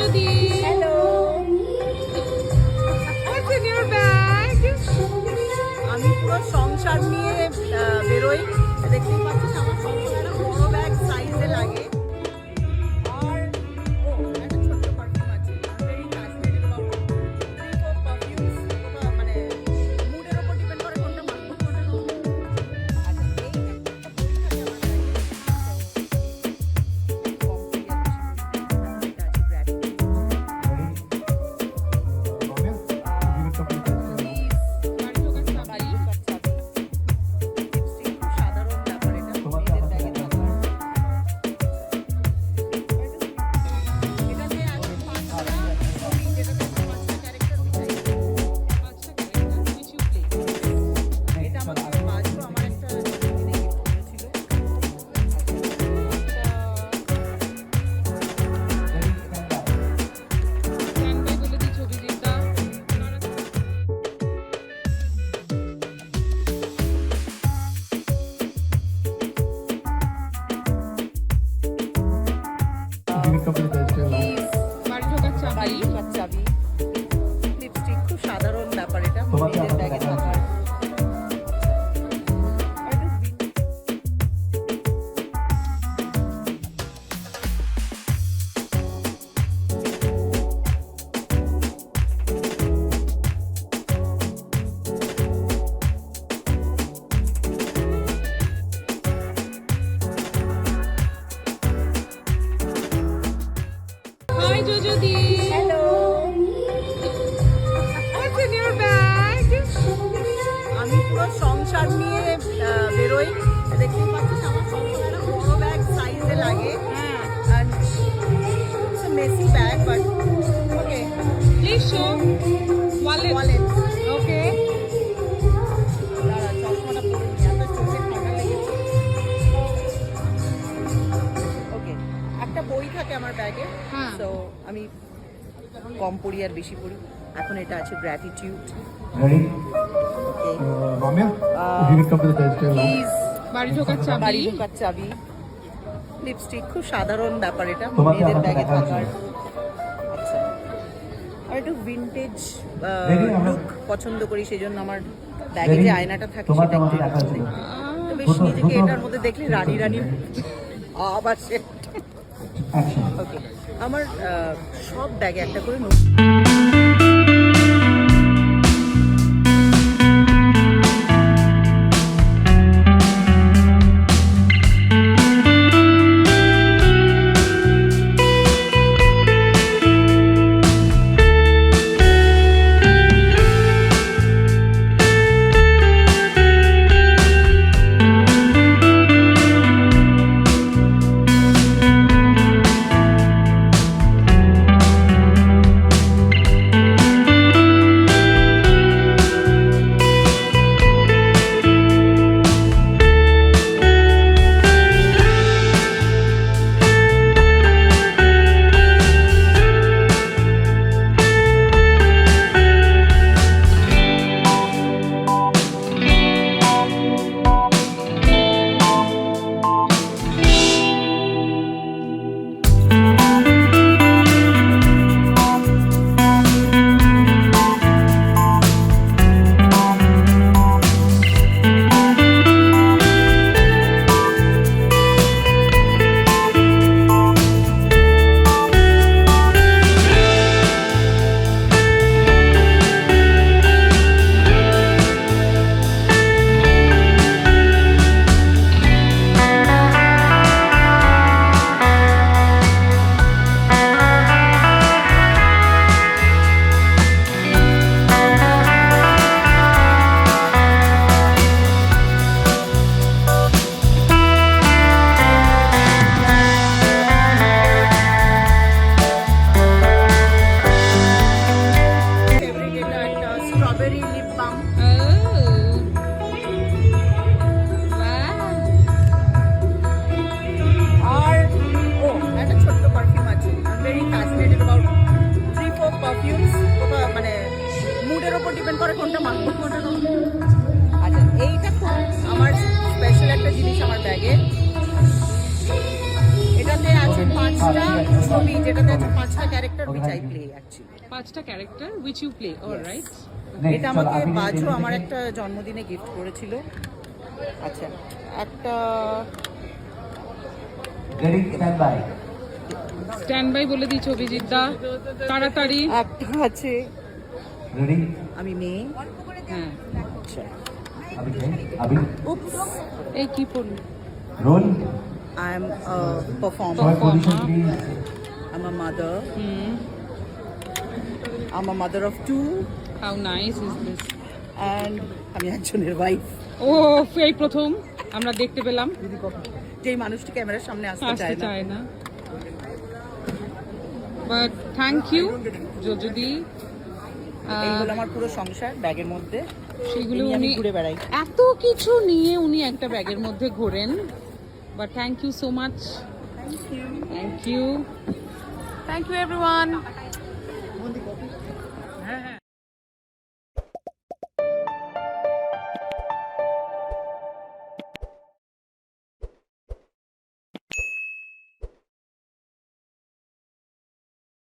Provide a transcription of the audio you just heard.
যদি। হ্যালো আমি পুরো সংসার নিয়ে বেরোই। দেখতেই পাচ্ছি আমার সংসার Hanggang kapalitan Hi, Jojo Di. Hello. What's in your bag? আমি পুরো সংসার নিয়ে বেরোই দেখতেই পাচ্ছি আমি কম পড়ি আর বেশি পড়ি। এখন এটা আছে গ্র্যাটিটিউড uh, বাড়ি ঢোকার চাবি। লিপস্টিক খুব সাধারণ ব্যাপার এটা। মেয়েদের ব্যাগে থাকার। আচ্ছা। আর একটু ভিনটেজ লুক uh, পছন্দ করি সেই জন্য আমার ব্যাগে যে আয়নাটা থাকে সেটা একটু বেশ নিজেকে এটার মধ্যে দেখলে রানী রানী আবার সে আচ্ছা। আমার সব ব্যাগে একটা করে নোট Bye. উপর ডিপেন্ড করে কোনটা মাখবো আচ্ছা এইটা খুব আমার স্পেশাল একটা জিনিস আমার ব্যাগে এটাতে আছে পাঁচটা ছবি যেটাতে আছে পাঁচটা character which I play actually পাঁচটা character which you play alright এটা আমাকে বাজু আমার একটা জন্মদিনে গিফট করেছিল। আচ্ছা একটা স্ট্যান্ড বাই বলে দিই ছবিজিৎ দা। তাড়াতাড়ি। একটা আছে রেডি আমি মেয়ে। হ্যাঁ আচ্ছা। আমি কে? আমি উপস এই কি পড়ল? Role? I am a performer position please I'm a mother. Hmm. I'm a mother of two. How nice is this? And আমি একজনের ওয়াইফ ও এই প্রথম। আমরা দেখতে পেলাম। যে মানুষটি ক্যামেরার সামনে আসতে চায় না। বাট থ্যাংক ইউ যদি এই আহ, হলো আমার পুরো সংসার ব্যাগের মধ্যে। সেগুলো উনি ঘুরে বেড়াই। এত কিছু নিয়ে উনি একটা ব্যাগের মধ্যে ঘোরেন। But thank you so much thank you thank you everyone